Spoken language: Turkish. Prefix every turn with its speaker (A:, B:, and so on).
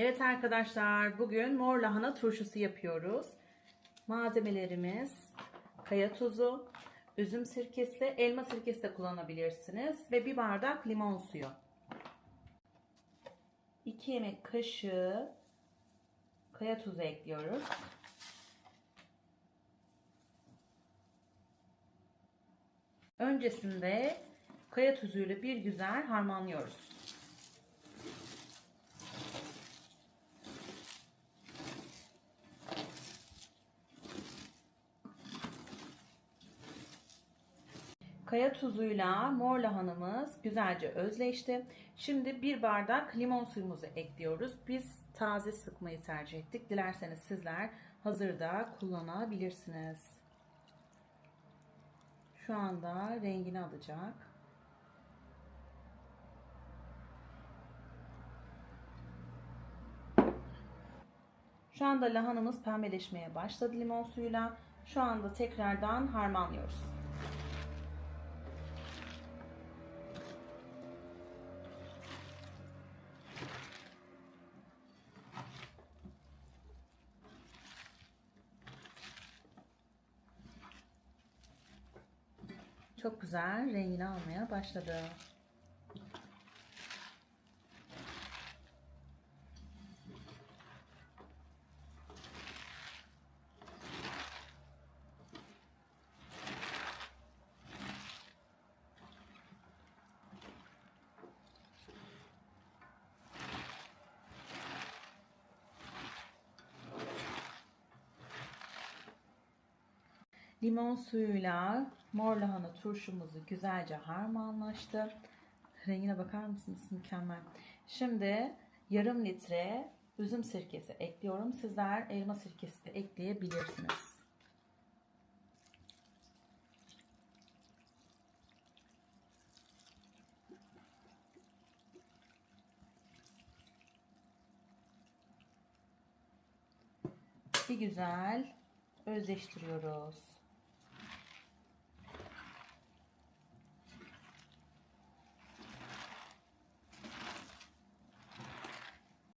A: Evet arkadaşlar bugün mor lahana turşusu yapıyoruz. Malzemelerimiz kaya tuzu, üzüm sirkesi, elma sirkesi de kullanabilirsiniz ve bir bardak limon suyu. 2 yemek kaşığı kaya tuzu ekliyoruz. Öncesinde kaya tuzuyla bir güzel harmanlıyoruz. Kaya tuzuyla mor lahanamız güzelce özleşti. Şimdi bir bardak limon suyumuzu ekliyoruz. Biz taze sıkmayı tercih ettik. Dilerseniz sizler hazırda kullanabilirsiniz. Şu anda rengini alacak. Şu anda lahanamız pembeleşmeye başladı limon suyuyla. Şu anda tekrardan harmanlıyoruz. Çok güzel rengini almaya başladı. Limon suyuyla mor lahana turşumuzu güzelce harmanlaştı. Rengine bakar mısınız? Mükemmel. Şimdi yarım litre üzüm sirkesi ekliyorum. Sizler elma sirkesi de ekleyebilirsiniz. Bir güzel özleştiriyoruz.